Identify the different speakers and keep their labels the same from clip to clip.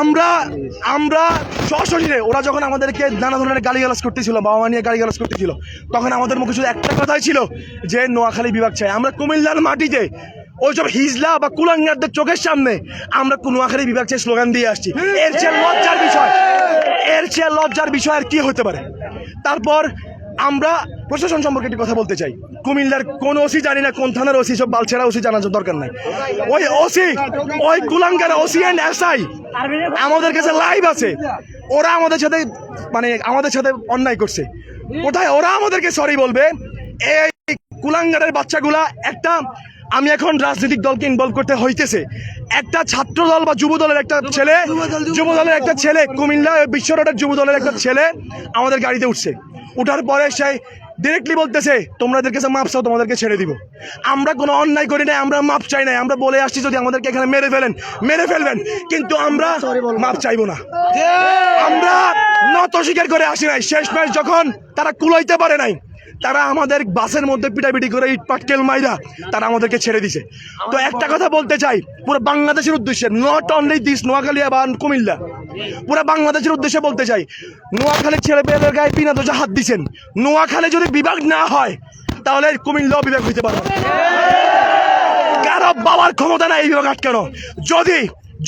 Speaker 1: আমরা আমরা সশরীরে ওরা যখন আমাদেরকে নানা ধরনের গালিগালাজ করতেছিল বাবা মা নিয়ে গালিগালাজ করতেছিল, তখন আমাদের মুখে শুধু একটা কথাই ছিল যে, নোয়াখালী বিভাগ চাই। আমরা কুমিল্লার মাটিতে, ওইসব হিজলা বা কুলাঙ্গারদের চোখের সামনে আমরা নোয়াখালী বিভাগ চাই স্লোগান দিয়ে আসছি। এর চেয়ে লজ্জার বিষয়, এর চেয়ে লজ্জার বিষয় আর কি হতে পারে? তারপর আমরা প্রশাসন সম্পর্কে একটি কথা বলতে চাই। কুমিল্লার কোন ওসি জানি না, কোন থানার ওসি, সব বালছেড়া ওসি জানার দরকার নাই। ওই ওসি, ওই কুলাঙ্গার ওসি অ্যান্ড এসআই আমাদের কাছে লাইভ আছে। ওরা আমাদের সাথে মানে আমাদের সাথে অন্যায় করছে। কোথায়? ওরা আমাদেরকে সরি বলবে, এই কুলাঙ্গারের বাচ্চাগুলা একটা, আমি এখন রাজনৈতিক দলকে ইনভলভ করতে হইতেছে। একটা ছাত্র দল বা যুব দলের একটা ছেলে যুব দলের একটা ছেলে, কুমিল্লা বিশ্ব রোডের যুব দলের একটা ছেলে আমাদের গাড়িতে উঠছে। উঠার পরে সে ডিরেক্টলি বলতেছে তোমরা সে কাছে মাপ চাও তোমাদেরকে ছেড়ে দিব। আমরা কোনো অন্যায় করি নাই আমরা মাপ চাই নাই আমরা বলে আসছি যদি আমাদেরকে এখানে মেরে ফেলেন মেরে ফেলবেন কিন্তু আমরা মাপ চাইব না। আমরা নত স্বীকার করে আসি নাই। শেষ ম্যাচ যখন তারা কুলাইতে পারে নাই। তারা আমাদের বাসের মধ্যে পিটাপিটি করে ইট পাটকেল মাইরা তারা আমাদেরকে ছেড়ে দিছে। তো একটা কথা বলতে চাই, পুরো বাংলাদেশের উদ্দেশ্যে নট অনলি দিস নোয়াখালী বা কুমিল্লা, পুরো বাংলাদেশের উদ্দেশ্যে বলতে চাই নোয়াখালীর ছেড়ে পেয়েদের গায়ে বিনা দোষে হাত দিছেন। নোয়াখালী যদি বিভাগ না হয়, তাহলে কুমিল্লাও বিভাগ হইতে পারে। কারও বাবার ক্ষমতা নাই এই বিভাগ আটকানো। যদি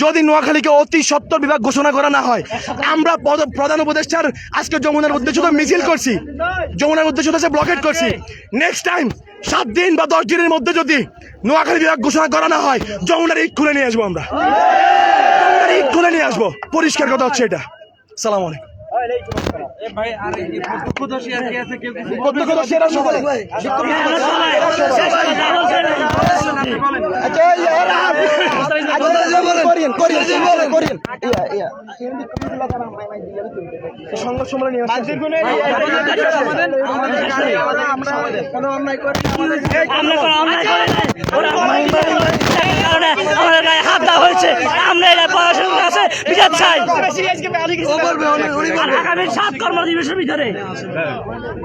Speaker 1: যদি নোয়াখালীকে অতি সত্তর বিভাগ ঘোষণা করা না হয়, আমরা প্রধান উপদেষ্টার আজকে যমুনার উদ্দেশ্য তো মিছিল করছি। যমুনার উদ্দেশ্য তো ব্লকেট করছি। নেক্সট টাইম সাত দিন বা দশ দিনের মধ্যে যদি নোয়াখালী বিভাগ ঘোষণা করা না হয়, যমুনার ইট খুলে নিয়ে আসব আমরা। যমুনার ইট খুলে নিয়ে আসব। পরিষ্কার কথা হচ্ছে এটা। সালাম আলাইকুম। প্রত্যক্ষদর্শী সবাই। সংবাদ সম্মেলন নিয়ে আসছে।
Speaker 2: আমরা কোনো অন্যায় করি নাই। ওরা আমাদের গায়ে হাত দেওয়া হয়েছে আমরা এটা প্রশাসনের কাছে বিচার চাই আগামী সাত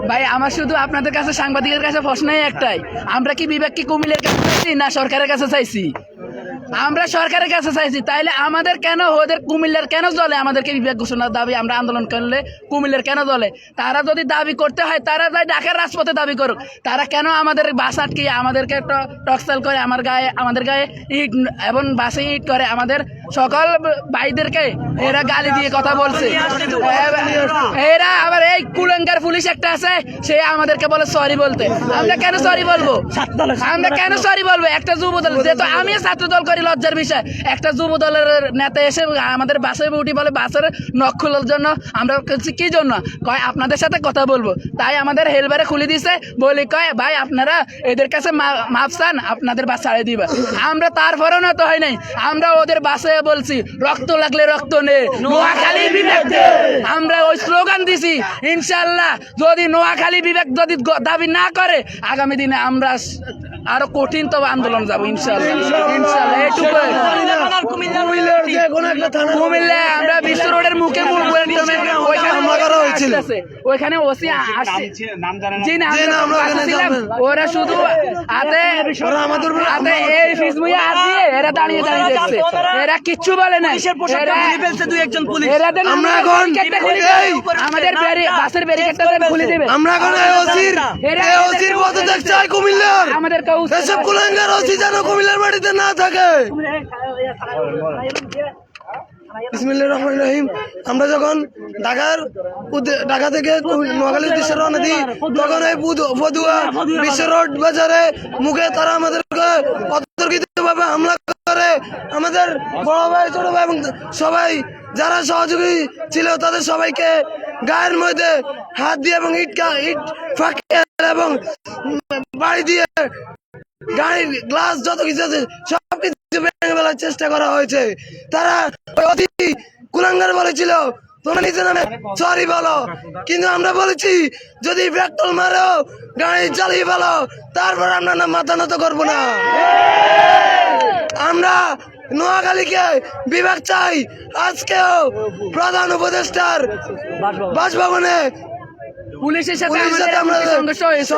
Speaker 3: ভাই, আমার শুধু আপনাদের কাছে সাংবাদিকের কাছে প্রশ্নই একটাই। আমরা কি বিবেক কি কুমিলের কাছে চাইছি না সরকারের কাছে চাইছি? আমরা সরকারের কাছে চাইছি, তাইলে আমাদের কেন ওদের কুমিল্লার কেন চলে আমাদেরকে বিবেক ঘোষণার দাবি আমরা আন্দোলন করলে কুমিল্লার কেন চলে তারা যদি দাবি করতে হয়, তারা যাই ঢাকার রাজপথে দাবি করুক। তারা কেন আমাদের বাস আটকে আমাদেরকে টক্সাল করে, আমার গায়ে, আমাদের গায়ে ইট, এবং বাসে ইট করে, আমাদের সকল ভাইদেরকে এরা গালি দিয়ে কথা বলছে। এরা আবার এই কুলঙ্গার পুলিশ একটা আছে, সে আমাদেরকে বলে সরি বলতে। আমরা কেন সরি বলব? আমরা কেন সরি বলব? একটা যুব দল যেহেতু আমি ছাত্র দল করি লজ্জার বিষয়। একটা যুব দলের নেতা এসে আমাদের বাসে উঠি বলে বাসের নখ জন্য। আমরা কি জন্য? কয়, আপনাদের সাথে কথা বলব। তাই আমাদের হেলবারে খুলে দিছে, বলি, কয়, ভাই, আপনারা এদের কাছে মা- মাপ চান, আপনাদের বাস ছাড়ে দিবা। আমরা তারপরেও না তো হয় নাই। আমরা ওদের বাসে বলছি রক্ত লাগলে রক্ত নে। নোয়াখালী বিবেক আমরা ওই স্লোগান দিছি ইনশাল্লাহ যদি নোয়াখালী বিবেক যদি দাবি না করে আগামী দিনে আমরা আরও কঠিন তবে আন্দোলন যাব ইনশাল্লাহ। ইনশাল্লাহ এইটুকু কুমিল্লা আমরা আসতেছে। ওইখানে ওসি আসছে জি না। আমরা ওখানে ছিলাম। ওরা শুধু হাতে হাতে এই ফিসমুইয়া হাত দিয়ে এরা দাঁড়িয়ে দাঁড়িয়ে দেখছে। এরা কিচ্ছু বলে না আমরা এখন আমাদের বাসের ব্যারিকেডটা খুলে দেবে
Speaker 4: আমরা এখন ওসির ওসির পদত্যাগ চাই কুমিল্লার।
Speaker 3: আমাদের
Speaker 4: এসব কুলাঙ্গার ওসি যেন কুমিল্লার মাটিতে না থাকে। আমরা যখন ঢাকার ঢাকা থেকে তখন বিশ্ব রোড বাজারে মুখে তারা আমাদেরকে করে। আমাদের বড় ভাই, ছোট ভাই এবং সবাই যারা সহযোগী ছিল, তাদের সবাইকে গায়ের মধ্যে হাত দিয়ে এবং ইট ইট ফাঁকে এবং বাড়ি দিয়ে গাড়ির গ্লাস যত কিছু আছে সব কিছু ফেলার চেষ্টা করা হয়েছে। তারা অতি কুলাঙ্গার বলেছিল, তোমরা নিজে নামে সরি বলো। কিন্তু আমরা বলেছি, যদি পেট্রোল মারো, গাড়ি চালিয়ে বলো তারপর আমরা না, মাথা নত করব না। আমরা নোয়াখালীকে বিভাগ চাই। আজকেও প্রধান উপদেষ্টার বাসভবনে
Speaker 3: পুলিশের সাথে আমাদের সংঘর্ষ হয়েছে।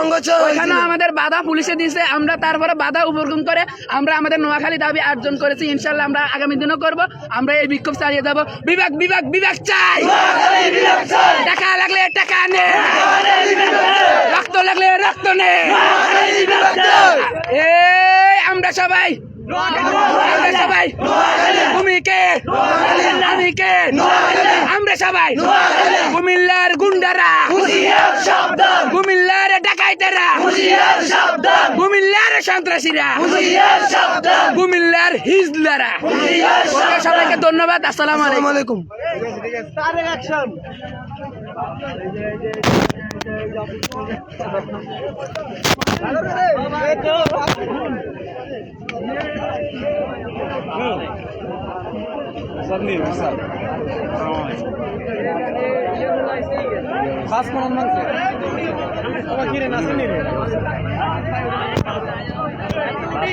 Speaker 3: ওইখানে আমাদের বাধা পুলিশে দিয়েছে আমরা তারপরে বাধা উপরকম করে আমরা আমাদের নোয়াখালী দাবি অর্জন করেছি ইনশাল্লাহ আমরা আগামী দিনও করব আমরা এই বিক্ষোভ চালিয়ে যাব। বিভাগ বিভাগ বিভাগ চাই! টাকা লাগলে টাকা নে! রক্ত লাগলে রক্ত নে! এই আমরা সবাই সবাই তুমি কে আমি কে আমরা সবাই কুমিল্লার গুন্ডারা কুমিল্লার ডাকাইতেরা কুমিল্লার সন্ত্রাসীরা কুমিল্লার হিজলারা। সবাইকে ধন্যবাদ আসসালামু আলাইকুম।
Speaker 5: খাস কোন মাংস কিরে রে